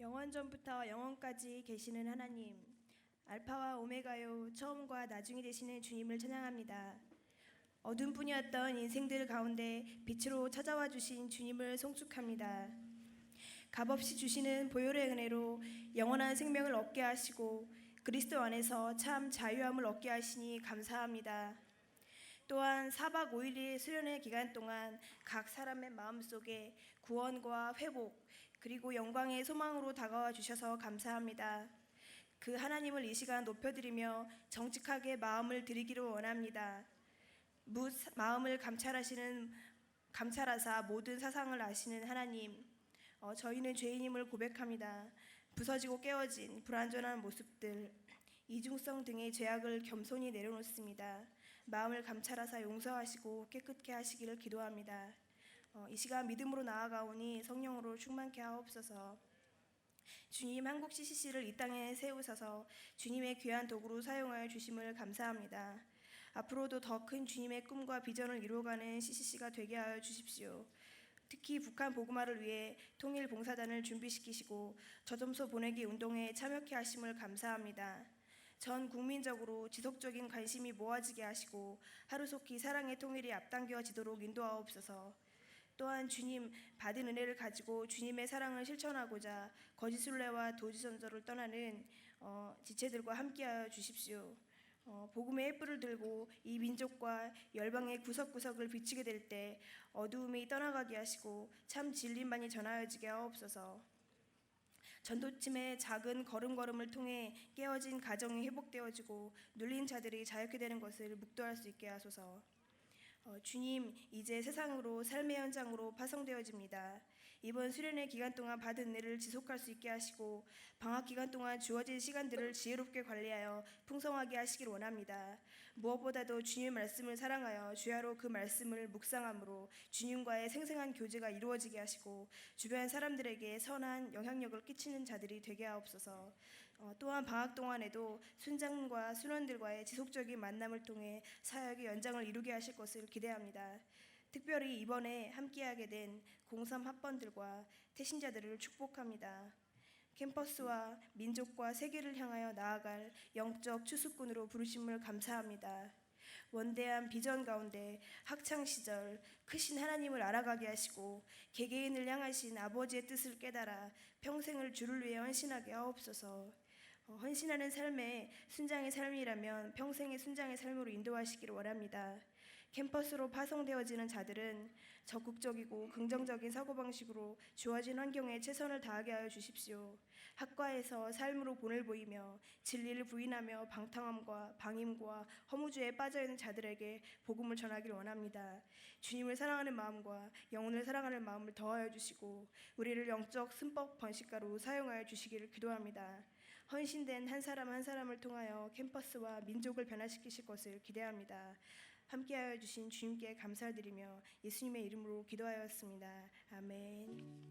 영원 전부터 영원까지 계시는 하나님, 알파와 오메가요 처음과 나중이 되시는 주님을 찬양합니다. 어둠뿐이었던 인생들 가운데 빛으로 찾아와 주신 주님을 송축합니다. 값없이 주시는 보혈의 은혜로 영원한 생명을 얻게 하시고 그리스도 안에서 참 자유함을 얻게 하시니 감사합니다. 또한 4박 5일의 수련회 기간 동안 각 사람의 마음속에 구원과 회복 그리고 영광의 소망으로 다가와 주셔서 감사합니다. 그 하나님을 이 시간 높여드리며 정직하게 마음을 드리기를 원합니다. 무 마음을 감찰하시는 감찰하사 모든 사상을 아시는 하나님, 어, 저희는 죄인임을 고백합니다. 부서지고 깨어진 불완전한 모습들, 이중성 등의 죄악을 겸손히 내려놓습니다. 마음을 감찰하사 용서하시고 깨끗게 하시기를 기도합니다. 어, 이 시간 믿음으로 나아가오니 성령으로 충만케 하옵소서. 주님 한국 CCC를 이 땅에 세우셔서 주님의 귀한 도구로 사용하여 주심을 감사합니다. 앞으로도 더 큰 주님의 꿈과 비전을 이루어가는 CCC가 되게 하여 주십시오. 특히 북한 보그마를 위해 통일 봉사단을 준비시키시고 저점소 보내기 운동에 참여케 하심을 감사합니다. 전 국민적으로 지속적인 관심이 모아지게 하시고 하루속히 사랑의 통일이 앞당겨지도록 인도하옵소서. 또한 주님 받은 은혜를 가지고 주님의 사랑을 실천하고자 거짓 순례와 도지 선저를 떠나는 어, 지체들과 함께하여 주십시오. 어, 복음의 횃불을 들고 이 민족과 열방의 구석구석을 비치게 될 때 어두움이 떠나가게 하시고 참 진리만이 전하여지게 하옵소서. 전도침의 작은 걸음걸음을 통해 깨어진 가정이 회복되어지고 눌린 자들이 자유케 되는 것을 묵도할 수 있게 하소서. 어, 주님, 이제 세상으로 삶의 현장으로 파송되어집니다. 이번 수련회 기간 동안 받은 은혜를 지속할 수 있게 하시고 방학 기간 동안 주어진 시간들을 지혜롭게 관리하여 풍성하게 하시길 원합니다. 무엇보다도 주님 말씀을 사랑하여 주야로 그 말씀을 묵상함으로 주님과의 생생한 교제가 이루어지게 하시고 주변 사람들에게 선한 영향력을 끼치는 자들이 되게 하옵소서. 어, 또한 방학 동안에도 순장과 순원들과의 지속적인 만남을 통해 사역의 연장을 이루게 하실 것을 기대합니다. 특별히 이번에 함께하게 된03 학번들과 태신자들을 축복합니다. 캠퍼스와 민족과 세계를 향하여 나아갈 영적 추수꾼으로 부르심을 감사합니다. 원대한 비전 가운데 학창 시절 크신 하나님을 알아가게 하시고 개개인을 향하신 아버지의 뜻을 깨달아 평생을 주를 위해 헌신하게 하옵소서. 어, 헌신하는 삶에 순장의 삶이라면 평생의 순장의 삶으로 인도하시기를 원합니다. 캠퍼스로 파송되어지는 자들은 적극적이고 긍정적인 사고방식으로 주어진 환경에 최선을 다하게 하여 주십시오. 학과에서 삶으로 본을 보이며 진리를 부인하며 방탕함과 방임과 허무주의에 빠져있는 자들에게 복음을 전하기를 원합니다. 주님을 사랑하는 마음과 영혼을 사랑하는 마음을 더하여 주시고 우리를 영적 승법 번식가로 사용하여 주시기를 기도합니다. 헌신된 한 사람 한 사람을 통하여 캠퍼스와 민족을 변화시키실 것을 기대합니다. 함께하여 주신 주님께 감사드리며 예수님의 이름으로 기도하였습니다. 아멘.